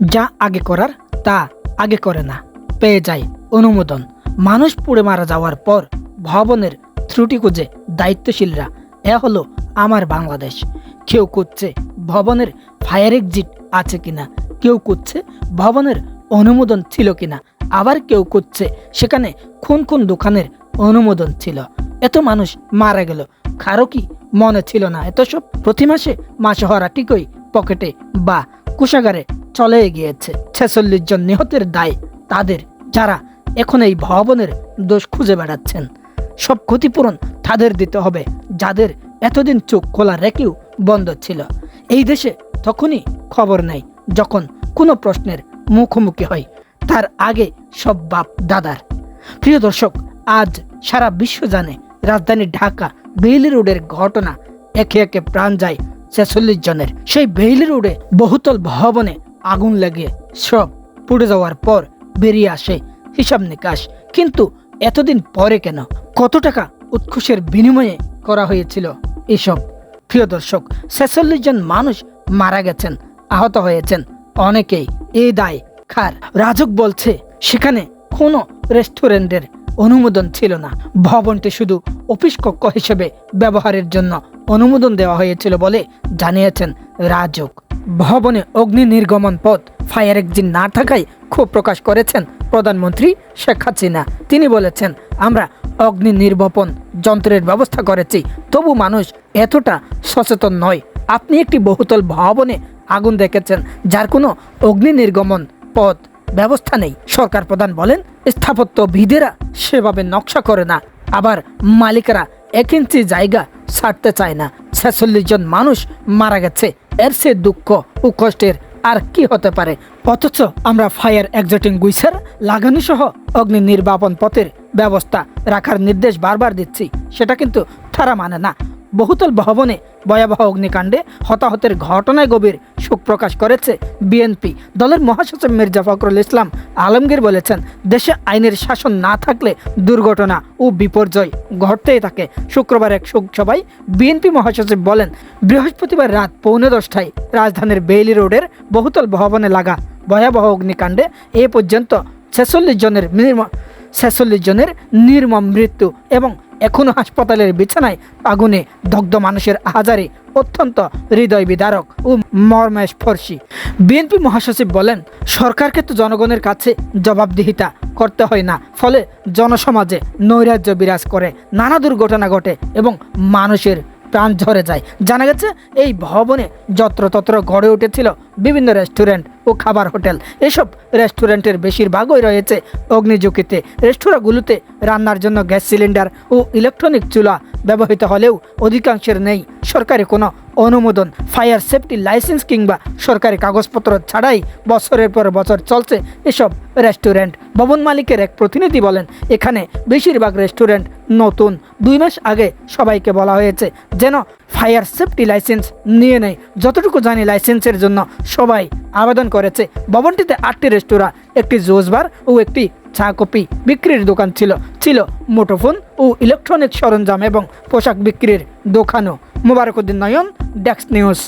যা আগে করার, তা আগে করে না। পেয়ে যায় অনুমোদন। মানুষ পুড়ে মারা যাওয়ার পর ভবনের ত্রুটি খুঁজে দায়িত্বশীলরা, এ হলো আমার বাংলাদেশ। কেউ করছে ভবনের ফায়ার এক্সিট আছে কিনা, কেউ করছে ভবনের অনুমোদন ছিল কিনা, আবার কেউ করছে সেখানে কোন কোন দোকানের অনুমোদন ছিল। এত মানুষ মারা গেল, কারও কি মনে ছিল না? এত সব প্রতি মাসে মাসে হওয়ার টিকই পকেটে বা কোষাগারে চলে গিয়েছে। ছেচল্লিশ জন নিহতের দায় তাদের, যারা এখন এই ভবনের দোষ খুঁজে বেড়াচ্ছেন। সব ক্ষতিপূরণ তাদের দিতে হবে, যাদের এতদিন চোখ খোলা রেখেও বন্ধ ছিল। এই দেশে তখনই খবর নেই, যখন কোনো প্রশ্নের মুখোমুখি হয়। তার আগে সব বাপ দাদার। প্রিয় দর্শক, আজ সারা বিশ্ব জানে রাজধানী ঢাকা বেইলি রোডের ঘটনা। একে একে প্রাণ যায় ছেচল্লিশ জনের। সেই বেইলি রোডে বহুতল ভবনে আগুন লেগে। সব পুড়ে যাওয়ার পর বেরিয়ে আসে হিসাব নিকাশ। কিন্তু এতদিন পরে কেন? কত টাকা উৎকুশের বিনিময়ে করা হয়েছিল এসব? প্রিয় দর্শক, ছেচল্লিশ জন মানুষ মারা গেছেন, আহত হয়েছেন। অনেকেই এই দায় খার রাজক বলছে, সেখানে কোনো রেস্টুরেন্টের অনুমোদন ছিল না। ভবনটি শুধু অফিস কক্ষ হিসেবে ব্যবহারের জন্য অনুমোদন দেওয়া হয়েছিল বলে জানিয়েছেন রাজক। ভবনে অগ্নি নির্গমন পথ ফায়ার এক্সিট না থাকায় ক্ষোভ প্রকাশ করেছেন প্রধানমন্ত্রী শেখ হাসিনা। তিনি বলেছেন, আমরা অগ্নি নির্বাপন যন্ত্রের ব্যবস্থা করেছি, তবু মানুষ এতটা সচেতন নয়। আপনি একটি বহুতল ভবনে আগুন দেখেছেন, যার কোনো অগ্নি নির্গমন পথ ব্যবস্থা নেই। সরকার প্রধান বলেন, স্থাপত্যবিদেরা সেভাবে নকশা করে না। আবার মালিকেরা এক ইঞ্চি জায়গা ছাড়তে চায় না। ছেচল্লিশ জন মানুষ মারা গেছে। এর সে দুঃখ ও কষ্টের আর কি হতে পারে? অথচ আমরা ফায়ার এক্সিটিং গুইসার লাগানো সহ অগ্নি নির্বাপন পথের ব্যবস্থা রাখার নির্দেশ বারবার দিচ্ছি। সেটা কিন্তু তারা মানে না। বহুতল ভবনে ভয়াবহ অগ্নিকাণ্ডে হতাহতের ঘটনায় গভীর শোক প্রকাশ করেছে বিএনপি। দলের মহাসচিব মির্জা ফখরুল ইসলাম আলমগীর বলেছেন, দেশে আইনের শাসন না থাকলে দুর্ঘটনা ও বিপর্যয় ঘটতেই থাকে। শুক্রবার এক শোক সভায় বিএনপি মহাসচিব বলেন, বৃহস্পতিবার রাত পৌনে দশটায় রাজধানীর বেইলি রোডের বহুতল ভবনে লাগা ভয়াবহ অগ্নিকাণ্ডে এ পর্যন্ত ছেচল্লিশ জনের ছেচল্লিশ জনের নির্মম মৃত্যু এবং এখনও হাসপাতালের বিছানায় আগুনে দগ্ধ মানুষের আহাজারি অত্যন্ত হৃদয় বিদারক ও মর্মস্পর্শী বিএনপি মহাসচিব বলেন, সরকারকে তো জনগণের কাছে জবাবদিহিতা করতে হয় না, ফলে জনসমাজে নৈরাজ্য বিরাজ করে, নানা দুর্ঘটনা ঘটে এবং মানুষের প্রাণ ঝরে যায়। জানা গেছে, এই ভবনে যত্রতত্র গড়ে উঠেছিল বিভিন্ন রেস্টুরেন্ট ও খাবার হোটেল। এসব রেস্টুরেন্টের বেশিরভাগই রয়েছে অগ্নিঝুঁকিতে রেস্টুরেন্টগুলোতে রান্নার জন্য গ্যাস সিলিন্ডার ও ইলেকট্রনিক চুলা ব্যবহৃত হলেও অধিকাংশের নেই। সরকারি কোনো অনুমোদন ফায়ার সেফটি লাইসেন্স কিংবা সরকারি কাগজপত্র ছাড়াই বছরের পর বছর চলছে এসব রেস্টুরেন্ট ভবন মালিকের এক প্রতিনিধি বলেন, এখানে বেশিরভাগ রেস্টুরেন্ট নতুন। দুই মাস আগে সবাইকে বলা হয়েছে যেন ফায়ার সেফটি লাইসেন্স নিয়ে নেয় যতটুকু জানি লাইসেন্সের জন্য সবাই আবেদন করেছে। ভবনটিতে আটটি রেস্তোরাঁ একটি জুস বার ও একটি চা কফি বিক্রির দোকান ছিল। ছিল মুঠোফোন ও ইলেকট্রনিক সরঞ্জাম এবং পোশাক বিক্রির দোকানও। মোবারকুদ্দিন নয়ন ডেক্স নিউজ